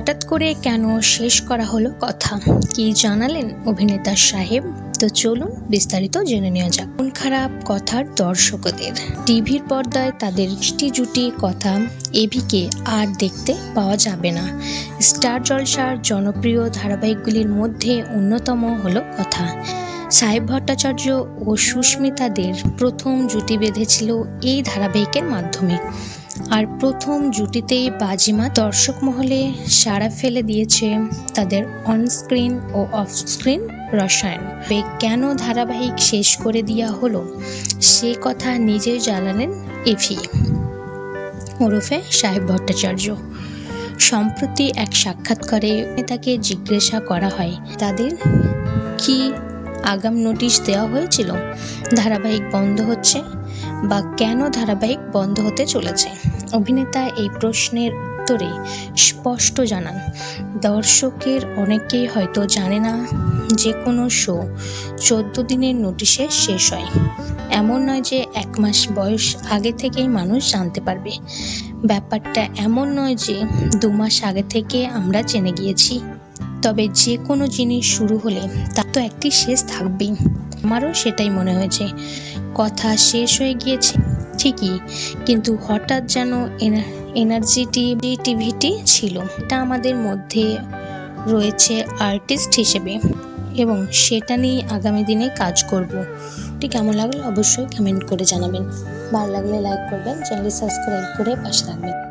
হঠাৎ করে কেন শেষ করা হলো কথা? কি জানালেন অভিনেতা সাহেব? তো চলুন বিস্তারিত জেনে নেওয়া যাক। মন খারাপ কথার দর্শকদের। টিভির পর্দায় তাদের মিষ্টি জুটি কথা এভিকে আর দেখতে পাওয়া যাবে না। স্টার জলসার জনপ্রিয় ধারাবাহিকগুলির মধ্যে অন্যতম হলো কথা। সাহেব ভট্টাচার্য ও সুস্মিতাদের প্রথম জুটি বেঁধেছিল এই ধারাবাহিকের মাধ্যমে। আর প্রথম জুটিতেই বাজিমা দর্শক মহলে সাড়া ফেলে দিয়েছে তাদের অনস্ক্রিন ও অফ স্ক্রিন রসায়ন কেন ধারাবাহিক শেষ করে দেওয়া হলো? সে কথা নিজেই জানালেন এভি ওরফে সাহেব ভট্টাচার্য। সম্প্রতি এক সাক্ষাৎকারে তাকে জিজ্ঞাসা করা হয়, তাদের কি আগাম নোটিশ দেওয়া হয়েছিল, ধারাবাহিক বন্ধ হচ্ছে বা কেন ধারাবাহিক বন্ধ হতে চলেছে? অভিনেতা এই প্রশ্নের উত্তরে স্পষ্ট জানান, দর্শকের অনেকেই হয়তো জানে না যে কোনো শো চোদ্দ দিনের নোটিশে শেষ হয়। এমন নয় যে এক মাস বয়স আগে থেকেই মানুষ জানতে পারবে। ব্যাপারটা এমন নয় যে দু মাস আগে থেকে আমরা জেনে গিয়েছি। তবে যে কোনো জিনিস শুরু হলে তার তো একটি শেষ থাকবেই। আমারও সেটাই মনে হয়েছে। কথা শেষ হয়ে গিয়েছে, ঠিকই, কিন্তু হঠাৎ যেন এনার্জিটি টিভিটি ছিল। এটা আমাদের মধ্যে রয়েছে আর্টিস্ট হিসেবে এবং সেটা নিয়ে আগামী দিনে কাজ করব। এটি কেমন লাগল অবশ্যই কমেন্ট করে জানাবেন। ভালো লাগলে লাইক করবেন চ্যানেলটি সাবস্ক্রাইব করে পাশে থাকবেন।